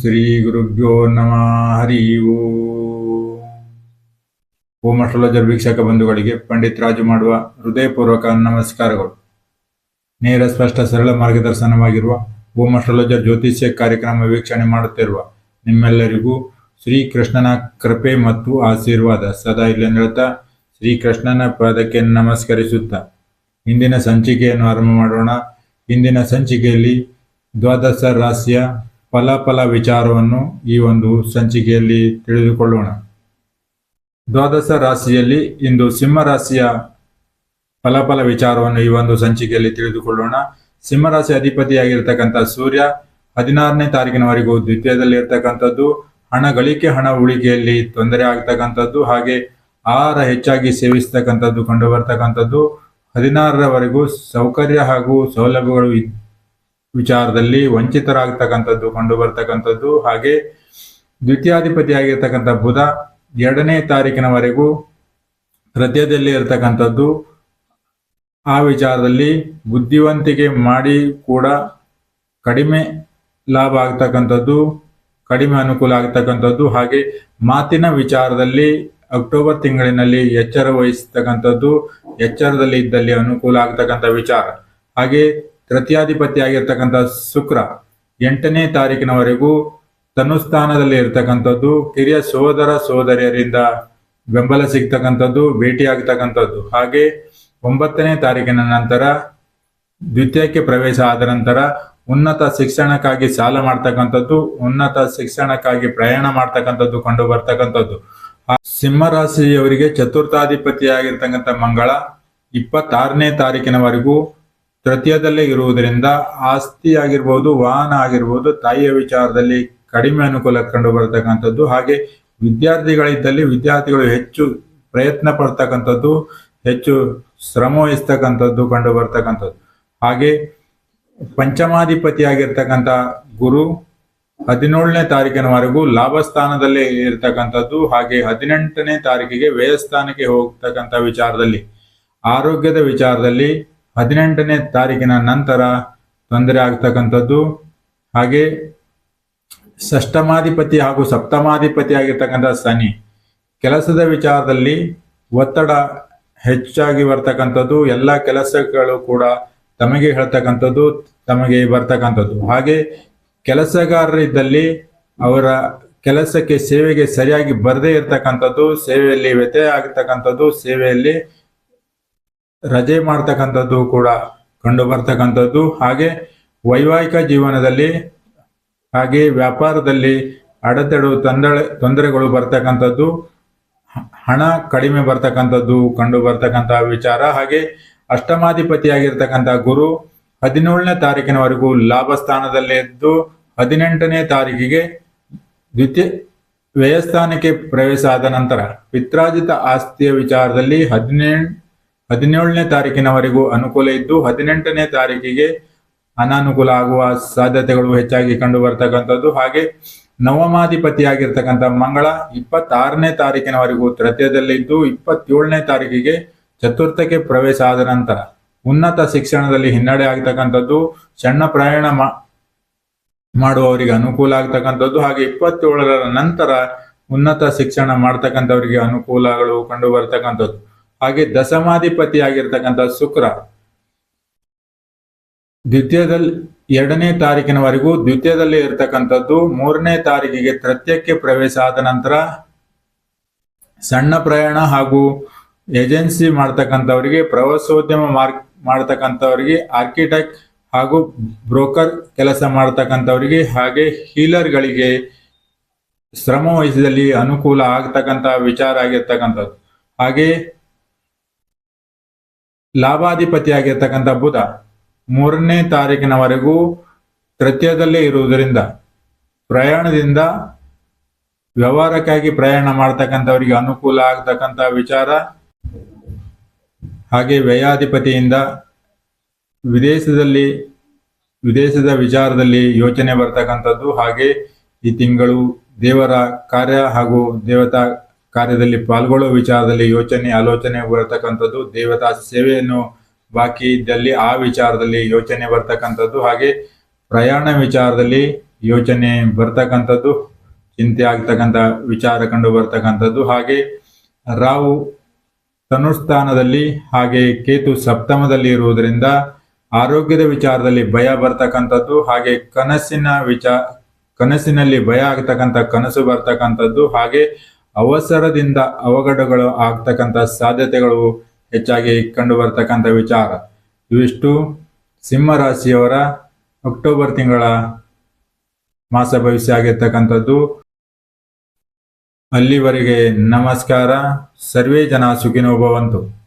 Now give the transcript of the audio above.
ಶ್ರೀ ಗುರುಭ್ಯೋ ನಮಃ, ಹರಿ ಓಂ. ಅಸ್ಟ್ರಾಲಜರ್ ವೀಕ್ಷಕ ಬಂಧುಗಳಿಗೆ ಪಂಡಿತ್ ರಾಜು ಮಾಡುವ ಹೃದಯಪೂರ್ವಕ ನಮಸ್ಕಾರಗಳು. ನೇರ, ಸ್ಪಷ್ಟ, ಸರಳ ಮಾರ್ಗದರ್ಶನವಾಗಿರುವ ಓಂ ಅಸ್ಟ್ರಾಲಜರ್ ಜ್ಯೋತಿಷ್ಯ ಕಾರ್ಯಕ್ರಮ ವೀಕ್ಷಣೆ ಮಾಡುತ್ತಿರುವ ನಿಮ್ಮೆಲ್ಲರಿಗೂ ಶ್ರೀ ಕೃಷ್ಣನ ಕೃಪೆ ಮತ್ತು ಆಶೀರ್ವಾದ ಸದಾ ಇಲ್ಲಿ ನಿರತ ಶ್ರೀ ಕೃಷ್ಣನ ಪಾದಕ್ಕೆ ನಮಸ್ಕರಿಸುತ್ತಾ. ಇಂದಿನ ಸಂಚಿಕೆಯನ್ನು ಆರಂಭ ಮಾಡೋಣ. ಇಂದಿನ ಸಂಚಿಕೆಯಲ್ಲಿ ದ್ವಾದಶ ರಾಶಿಯ ಫಲಾಫಲ ವಿಚಾರವನ್ನು ಈ ಒಂದು ಸಂಚಿಕೆಯಲ್ಲಿ ತಿಳಿದುಕೊಳ್ಳೋಣ. ದ್ವಾದಶ ರಾಶಿಯಲ್ಲಿ ಇಂದು ಸಿಂಹ ರಾಶಿಯ ಫಲಫಲ ವಿಚಾರವನ್ನು ಈ ಒಂದು ಸಂಚಿಕೆಯಲ್ಲಿ ತಿಳಿದುಕೊಳ್ಳೋಣ. ಸಿಂಹರಾಶಿ ಅಧಿಪತಿಯಾಗಿರ್ತಕ್ಕಂಥ ಸೂರ್ಯ ಹದಿನಾರನೇ ತಾರೀಕಿನವರೆಗೂ ದ್ವಿತೀಯದಲ್ಲಿ ಇರ್ತಕ್ಕಂಥದ್ದು ಹಣ ಗಳಿಕೆ, ಹಣ ಉಳಿಕೆಯಲ್ಲಿ ತೊಂದರೆ ಆಗ್ತಕ್ಕಂಥದ್ದು. ಹಾಗೆ ಆಹಾರ ಹೆಚ್ಚಾಗಿ ಸೇವಿಸ್ತಕ್ಕಂಥದ್ದು ಕಂಡು ಬರ್ತಕ್ಕಂಥದ್ದು ಹದಿನಾರರವರೆಗೂ ಸೌಕರ್ಯ ಹಾಗೂ ಸೌಲಭ್ಯಗಳು ವಿಚಾರದಲ್ಲಿ ವಂಚಿತರಾಗತಕ್ಕಂಥದ್ದು ಕಂಡು ಬರ್ತಕ್ಕಂಥದ್ದು ಹಾಗೆ ದ್ವಿತೀಯಾಧಿಪತಿಯಾಗಿರ್ತಕ್ಕಂಥ ಬುಧ ಎರಡನೇ ತಾರೀಕಿನವರೆಗೂ ಹೃದಯದಲ್ಲಿ ಇರತಕ್ಕಂಥದ್ದು. ಆ ವಿಚಾರದಲ್ಲಿ ಬುದ್ಧಿವಂತಿಕೆ ಮಾಡಿ ಕೂಡ ಕಡಿಮೆ ಲಾಭ ಆಗ್ತಕ್ಕಂಥದ್ದು, ಕಡಿಮೆ ಅನುಕೂಲ ಆಗ್ತಕ್ಕಂಥದ್ದು. ಹಾಗೆ ಮಾತಿನ ವಿಚಾರದಲ್ಲಿ ಅಕ್ಟೋಬರ್ ತಿಂಗಳಿನಲ್ಲಿ ಎಚ್ಚರ ವಹಿಸ್ತಕ್ಕಂಥದ್ದು, ಎಚ್ಚರದಲ್ಲಿ ಇದ್ದಲ್ಲಿ ಅನುಕೂಲ ಆಗ್ತಕ್ಕಂಥ ವಿಚಾರ. ಹಾಗೆ ತೃತೀಯಾಧಿಪತಿ ಆಗಿರ್ತಕ್ಕಂಥ ಶುಕ್ರ ಎಂಟನೇ ತಾರೀಕಿನವರೆಗೂ ತನುಸ್ಥಾನದಲ್ಲಿ ಇರ್ತಕ್ಕಂಥದ್ದು, ಕಿರಿಯ ಸೋದರ ಸೋದರಿಯರಿಂದ ಬೆಂಬಲ ಸಿಗ್ತಕ್ಕಂಥದ್ದು ಭೇಟಿ ಆಗ್ತಕ್ಕಂಥದ್ದು ಹಾಗೆ ಒಂಬತ್ತನೇ ತಾರೀಕಿನ ನಂತರ, ದ್ವಿತೀಯಕ್ಕೆ ಪ್ರವೇಶ ಆದ ನಂತರ ಉನ್ನತ ಶಿಕ್ಷಣಕ್ಕಾಗಿ ಸಾಲ ಮಾಡ್ತಕ್ಕಂಥದ್ದು, ಉನ್ನತ ಶಿಕ್ಷಣಕ್ಕಾಗಿ ಪ್ರಯಾಣ ಮಾಡ್ತಕ್ಕಂಥದ್ದು ಕಂಡು ಬರ್ತಕ್ಕಂಥದ್ದು. ಸಿಂಹರಾಶಿಯವರಿಗೆ ಚತುರ್ಥಾಧಿಪತಿಯಾಗಿರ್ತಕ್ಕಂಥ ಮಂಗಳ ಇಪ್ಪತ್ತಾರನೇ ತಾರೀಕಿನವರೆಗೂ ತೃತೀಯದಲ್ಲೇ ಇರುವುದರಿಂದ ಆಸ್ತಿ ಆಗಿರ್ಬೋದು ವಾಹನ ಆಗಿರ್ಬೋದು, ತಾಯಿಯ ವಿಚಾರದಲ್ಲಿ ಕಡಿಮೆ ಅನುಕೂಲ ಕಂಡು ಬರ್ತಕ್ಕಂಥದ್ದು ಹಾಗೆ ವಿದ್ಯಾರ್ಥಿಗಳಿದ್ದಲ್ಲಿ ವಿದ್ಯಾರ್ಥಿಗಳು ಹೆಚ್ಚು ಪ್ರಯತ್ನ ಪಡ್ತಕ್ಕಂಥದ್ದು, ಹೆಚ್ಚು ಶ್ರಮ ವಹಿಸ್ತಕ್ಕಂಥದ್ದು ಕಂಡು ಬರ್ತಕ್ಕಂಥದ್ದು ಹಾಗೆ ಪಂಚಮಾಧಿಪತಿಯಾಗಿರ್ತಕ್ಕಂಥ ಗುರು ಹದಿನೇಳನೇ ತಾರೀಕಿನವರೆಗೂ ಲಾಭ ಸ್ಥಾನದಲ್ಲೇ ಇರ್ತಕ್ಕಂಥದ್ದು. ಹಾಗೆ ಹದಿನೆಂಟನೇ ತಾರೀಕಿಗೆ ವ್ಯಯಸ್ಥಾನಕ್ಕೆ ಹೋಗ್ತಕ್ಕಂಥ ವಿಚಾರದಲ್ಲಿ, ಆರೋಗ್ಯದ ವಿಚಾರದಲ್ಲಿ ಹದಿನೆಂಟನೇ ತಾರೀಕಿನ ನಂತರ ತೊಂದರೆ ಆಗ್ತಕ್ಕಂಥದ್ದು. ಹಾಗೆ ಷಷ್ಟಮಾಧಿಪತಿ ಹಾಗೂ ಸಪ್ತಮಾಧಿಪತಿ ಆಗಿರ್ತಕ್ಕಂಥ ಶನಿ. ಕೆಲಸದ ವಿಚಾರದಲ್ಲಿ ಒತ್ತಡ ಹೆಚ್ಚಾಗಿ ಬರ್ತಕ್ಕಂಥದ್ದು. ಎಲ್ಲ ಕೆಲಸಗಳು ಕೂಡ ತಮಗೆ ಹೇಳ್ತಕ್ಕಂಥದ್ದು, ತಮಗೆ ಬರ್ತಕ್ಕಂಥದ್ದು. ಹಾಗೆ ಕೆಲಸಗಾರರಿದ್ದಲ್ಲಿ ಅವರ ಕೆಲಸಕ್ಕೆ ಸೇವೆಗೆ ಸರಿಯಾಗಿ ಬರದೇ ಇರತಕ್ಕಂಥದ್ದು. ಸೇವೆಯಲ್ಲಿ ವ್ಯತ್ಯಯ ಆಗಿರ್ತಕ್ಕಂಥದ್ದು ಸೇವೆಯಲ್ಲಿ ರಜೆ ಮಾಡ್ತಕ್ಕಂಥದ್ದು ಕೂಡ ಕಂಡು ಬರ್ತಕ್ಕಂಥದ್ದು. ಹಾಗೆ ವೈವಾಹಿಕ ಜೀವನದಲ್ಲಿ ಹಾಗೆ ವ್ಯಾಪಾರದಲ್ಲಿ ಅಡೆತಡೆ ತೊಂದರೆ, ತೊಂದರೆಗಳು ಬರ್ತಕ್ಕಂಥದ್ದು. ಹಣ ಕಡಿಮೆ ಬರ್ತಕ್ಕಂಥದ್ದು ಕಂಡು ಬರ್ತಕ್ಕಂಥ ವಿಚಾರ. ಹಾಗೆ ಅಷ್ಟಮಾಧಿಪತಿಯಾಗಿರ್ತಕ್ಕಂಥ ಗುರು ಹದಿನೇಳನೇ ತಾರೀಕಿನವರೆಗೂ ಲಾಭ ಸ್ಥಾನದಲ್ಲಿದ್ದು ಹದಿನೆಂಟನೇ ತಾರೀಕಿಗೆ ದ್ವಿತೀಯ ವ್ಯಯಸ್ಥಾನಕ್ಕೆ ಪ್ರವೇಶ ಆದ ನಂತರ ಪಿತ್ರಾಜಿತ ಆಸ್ತಿಯ ವಿಚಾರದಲ್ಲಿ ಹದಿನೇಳು ಹದಿನೇಳನೇ ತಾರೀಕಿನವರೆಗೂ ಅನುಕೂಲ ಇದ್ದು, ಹದಿನೆಂಟನೇ ತಾರೀಕಿಗೆ ಅನಾನುಕೂಲ ಆಗುವ ಸಾಧ್ಯತೆಗಳು ಹೆಚ್ಚಾಗಿ ಕಂಡು ಬರ್ತಕ್ಕಂಥದ್ದು. ಹಾಗೆ ನವಮಾಧಿಪತಿಯಾಗಿರ್ತಕ್ಕಂಥ ಮಂಗಳ ಇಪ್ಪತ್ತಾರನೇ ತಾರೀಕಿನವರೆಗೂ ತೃತೀಯದಲ್ಲಿದ್ದು ಇಪ್ಪತ್ತೇಳನೇ ತಾರೀಕಿಗೆ ಚತುರ್ಥಕ್ಕೆ ಪ್ರವೇಶ ಆದ ನಂತರ ಉನ್ನತ ಶಿಕ್ಷಣದಲ್ಲಿ ಹಿನ್ನಡೆ ಆಗ್ತಕ್ಕಂಥದ್ದು. ಸಣ್ಣ ಪ್ರಯಾಣ ಮಾಡುವವರಿಗೆ ಅನುಕೂಲ ಆಗ್ತಕ್ಕಂಥದ್ದು. ಹಾಗೆ ಇಪ್ಪತ್ತೇಳರ ನಂತರ ಉನ್ನತ ಶಿಕ್ಷಣ ಮಾಡ್ತಕ್ಕಂಥವರಿಗೆ ಅನುಕೂಲಗಳು ಕಂಡು ಬರ್ತಕ್ಕಂಥದ್ದು. ಹಾಗೆ ದಶಮಾಧಿಪತಿ ಆಗಿರ್ತಕ್ಕಂಥ ಶುಕ್ರ. ದ್ವಿತೀಯದಲ್ಲಿ ಎರಡನೇ ತಾರೀಕಿನವರೆಗೂ ದ್ವಿತೀಯದಲ್ಲಿ ಇರ್ತಕ್ಕಂಥದ್ದು ಮೂರನೇ ತಾರೀಕಿಗೆ ತೃತೀಯಕ್ಕೆ ಪ್ರವೇಶ ಆದ ನಂತರ ಸಣ್ಣ ಪ್ರಯಾಣ ಹಾಗೂ ಏಜೆನ್ಸಿ ಮಾಡ್ತಕ್ಕಂಥವರಿಗೆ, ಪ್ರವಾಸೋದ್ಯಮ ಮಾರ್ಕ್ ಮಾಡ್ತಕ್ಕಂಥವರಿಗೆ, ಆರ್ಕಿಟೆಕ್ಟ್ ಹಾಗೂ ಬ್ರೋಕರ್ ಕೆಲಸ ಮಾಡ್ತಕ್ಕಂಥವರಿಗೆ ಹಾಗೆ ಹೀಲರ್ಗಳಿಗೆ ಶ್ರಮ ವಹಿಸಿದಲ್ಲಿ ಅನುಕೂಲ ಆಗ್ತಕ್ಕಂಥ ವಿಚಾರ ಆಗಿರ್ತಕ್ಕಂಥದ್ದು. ಹಾಗೆ ಲಾಭಾಧಿಪತಿ ಆಗಿರ್ತಕ್ಕಂಥ ಬುಧ ಮೂರನೇ ತಾರೀಕಿನವರೆಗೂ ತೃತೀಯದಲ್ಲೇ ಇರುವುದರಿಂದ ಪ್ರಯಾಣದಿಂದ ವ್ಯವಹಾರಕ್ಕಾಗಿ ಪ್ರಯಾಣ ಮಾಡ್ತಕ್ಕಂಥವರಿಗೆ ಅನುಕೂಲ ಆಗ್ತಕ್ಕಂಥ ವಿಚಾರ. ಹಾಗೆ ವ್ಯಯಾಧಿಪತಿಯಿಂದ ವಿದೇಶದಲ್ಲಿ, ವಿದೇಶದ ವಿಚಾರದಲ್ಲಿ ಯೋಚನೆ ಬರ್ತಕ್ಕಂಥದ್ದು. ಹಾಗೆ ಈ ತಿಂಗಳು ದೇವರ ಕಾರ್ಯ ಹಾಗೂ ದೇವತಾ ಕಾರ್ಯದಲ್ಲಿ ಪಾಲ್ಗೊಳ್ಳುವ ವಿಚಾರದಲ್ಲಿ ಯೋಚನೆ, ಆಲೋಚನೆ ಬರತಕ್ಕಂಥದ್ದು ದೇವತಾ ಸೇವೆಯನ್ನು ಬಾಕಿ ಇದ್ದಲ್ಲಿ ಆ ವಿಚಾರದಲ್ಲಿ ಯೋಚನೆ ಬರ್ತಕ್ಕಂಥದ್ದು, ಹಾಗೆ ಪ್ರಯಾಣ ವಿಚಾರದಲ್ಲಿ ಯೋಚನೆ ಬರ್ತಕ್ಕಂಥದ್ದು, ಚಿಂತೆ ಆಗ್ತಕ್ಕಂಥ ವಿಚಾರ ಕಂಡು ಬರ್ತಕ್ಕಂಥದ್ದು, ಹಾಗೆ ರಾಹು ತನುಸ್ಥಾನದಲ್ಲಿ ಹಾಗೆ ಕೇತು ಸಪ್ತಮದಲ್ಲಿ ಇರುವುದರಿಂದ ಆರೋಗ್ಯದ ವಿಚಾರದಲ್ಲಿ ಭಯ ಬರ್ತಕ್ಕಂಥದ್ದು, ಹಾಗೆ ಕನಸಿನ ವಿಚಾರ ಕನಸಿನಲ್ಲಿ ಭಯ ಆಗ್ತಕ್ಕಂಥ ಕನಸು ಬರ್ತಕ್ಕಂಥದ್ದು, ಹಾಗೆ ಅವಸರದಿಂದ ಅವಘಡಗಳು ಆಗ್ತಕ್ಕಂಥ ಸಾಧ್ಯತೆಗಳು ಹೆಚ್ಚಾಗಿ ಕಂಡು ಬರ್ತಕ್ಕಂಥ ವಿಚಾರ. ಇವಿಷ್ಟು ಸಿಂಹ ರಾಶಿಯವರ ಅಕ್ಟೋಬರ್ ತಿಂಗಳ ಮಾಸ ಭವಿಷ್ಯ ಆಗಿರ್ತಕ್ಕಂಥದ್ದು. ಅಲ್ಲಿವರೆಗೆ ನಮಸ್ಕಾರ. ಸರ್ವೇ ಜನ ಸುಖಿನೋ ಭವಂತು.